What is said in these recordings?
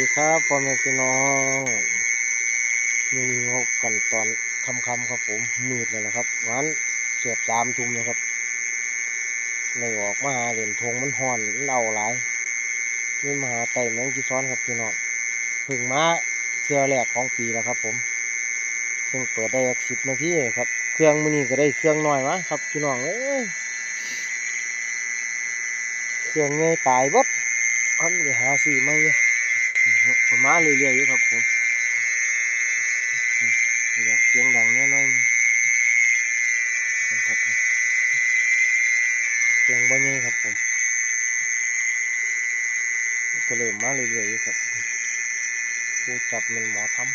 ดีครับพ่อแม่พี่น้องมีงบกันตอนค่ำๆครับผมมืดเลยนะครับวันเสียบสามทุ่มนะครับในออกมาหาเหรียญทงมันห่อนมันเอาหลายนี่มาหาไต่แมงจีซ้อนครับพี่น้องพึ่งมาเทื่อแรกของปีแล้วครับ ผมเพิ่งเปิดได้สิบนาทีเองครับ เครื่องมือนี้ก็ได้เครื่องน้อยมาครับพี่น้องเอ้ยเครื่องไงยตายบดอันนี้หาซื้อไม่ ผมมาเรื่อยๆอยู่ครับผมอยากเสียงดังน่นอนนะครับเสียงบ่ใหญ่ครับผมก็เริ่มมาเรื่อยๆอยู่ครับผู้จับมันหมอทำ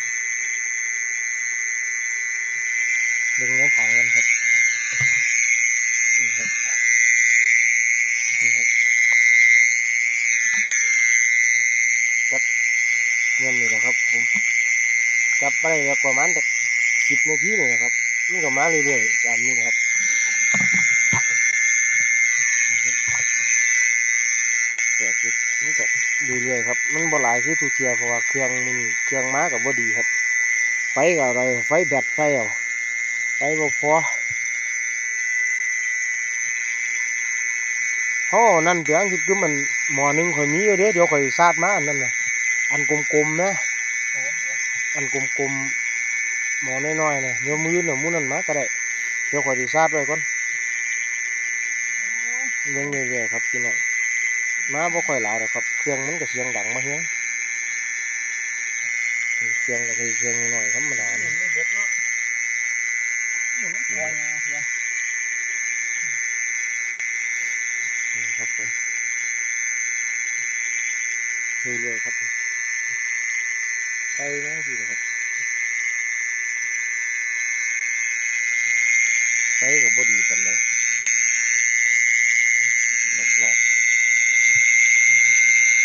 ดึงน้ำถังกันครับนี่ครับนี่ครับ เงินนี่แหละครับผม จับไปได้ประมาณสิบนาทีนี่นะครับนี่ก็มาเรื่อยๆตามนี้นะครับแต่คือนี่ก็เรื่อยๆครับ มันบ่หลายคือทุเทียเพราะว่าเครื่องมันเครื่องม้ากับบ่ดีครับ ไฟกับอะไรไฟแบตไฟเอาไฟบ่พอเขาเอานั่นเปียงสิคือมันหมอหนึงข่อยมีอยู่เด้เดี๋ยวข่อยซาดมาอันนั้นนะอันกลมๆนะ อันกลมๆหมอน้อยๆเนะเดี๋ยวมือหน่ะมือนั่นมาก็ได้เดี๋ยวขอดีซาดไว้ก่อนเลี้ยังเรื่อยๆครับพี่น้องมาบ่ค่อยหลายหรอกครับ เครื่องมันก็เสียงดังมาเฮียงเครื่องก็คือเครื่องน้อยธรรมดาเนี่นี่ครับผมเรื่อยๆครับ ไปแม่งสิครับไปกับ่ดีกันเลยหลบหลบ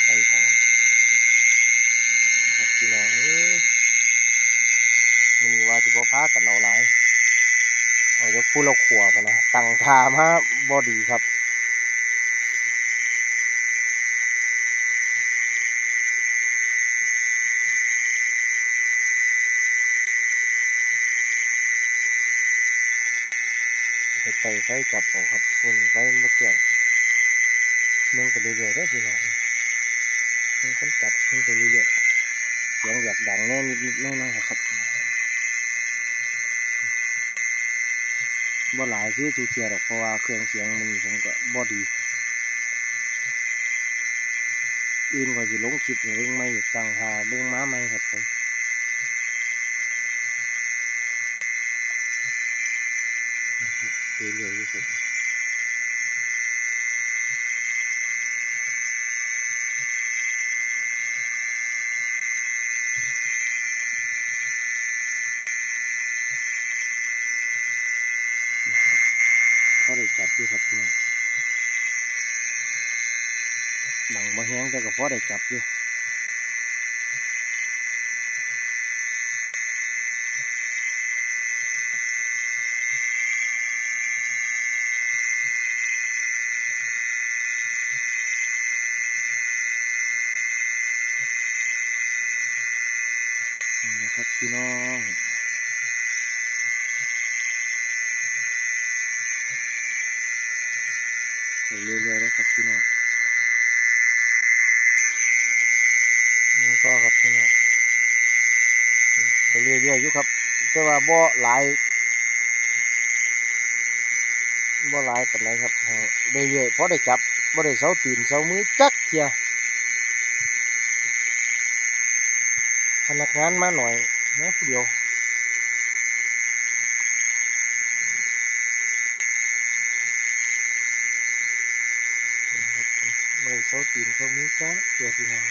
ไปทางนะครับพี่น้องมันมีว่าที่พ่อพากันเอาหลายเอาจะพูดเราขวไปนะ ตั้งทามาบ่ดีครับ ไปไต่ไฟจับเอาครับฝุ่นไฟมาเกี่ยวมึงไปเรื่อยๆได้พี่น้องมึงก็จับมึงไปเรื่อยๆเสียงอยากดังแน่นิดๆแน้อยๆครับบ่หลายคือทูเทียหรอกเพราะว่าเครื่องเสียงมันผมก็บ่ดี อื่นก็จะลงคลิปเรื่องไม่อยู่ตั้งหาเรื่องม้าไม่ครับผม เรื่อยๆอยู่ครับเขาได้จับอยู่ครับพี่น้องดังมาแห้งแต่ก็พอได้จับอยู่ นะครับพี่น้องเรื่อยๆนะครับพี่น้องนี่ก็ครับพี่น้องเรื่อยๆอยู่ครับ แต่ว่าบ่หลายบ่หลายปานใดครับให้เรื่อยๆพอได้จับบ่ได้เสาตีนเสามือจักเทีย พนักงานมาหน่อยนะผู้เดียวนะครับผมบ่ได้เสาตีนเสามือจักเทียพี่น้อง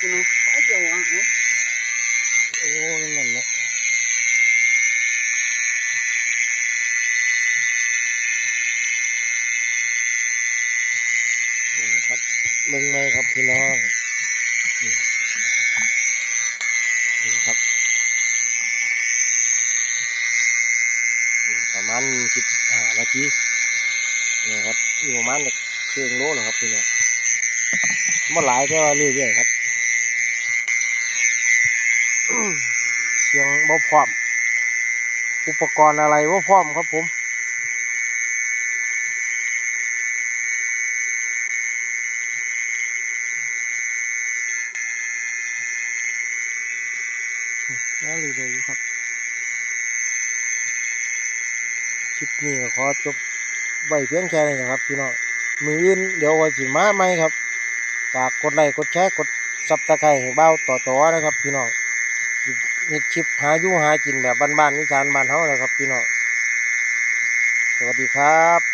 Kena aja wang eh. โอ้นั่นนั่นนะนี่ ครับเบิ่งไหมครับพี่น้องนี่ครับประมาณสิบห้านาทีนี่ครับอยู่ประมาณเครื่องโลเหรอครับพี่น้องบ่หลายแต่ว่าเรื่อยๆครับเสียงบ่พร้อม อุปกรณ์อะไรบ่พร้อมครับผม แล้วเรื่อยๆอยู่ครับ คลิปนี้ก็ขอจบไว้เพียงแค่นี้นะครับ พี่น้อง มืออื่นเดี๋ยววันสิมาใหม่ครับฝากกดไลค์กดแชร์กดซับสไครต์ให้เบ้าต่อๆนะครับ พี่น้องมีคลิปหาอยู่หากินแบบบ้านๆนิสานบ้านเฮานะครับ พี่น้อง สวัสดีครับ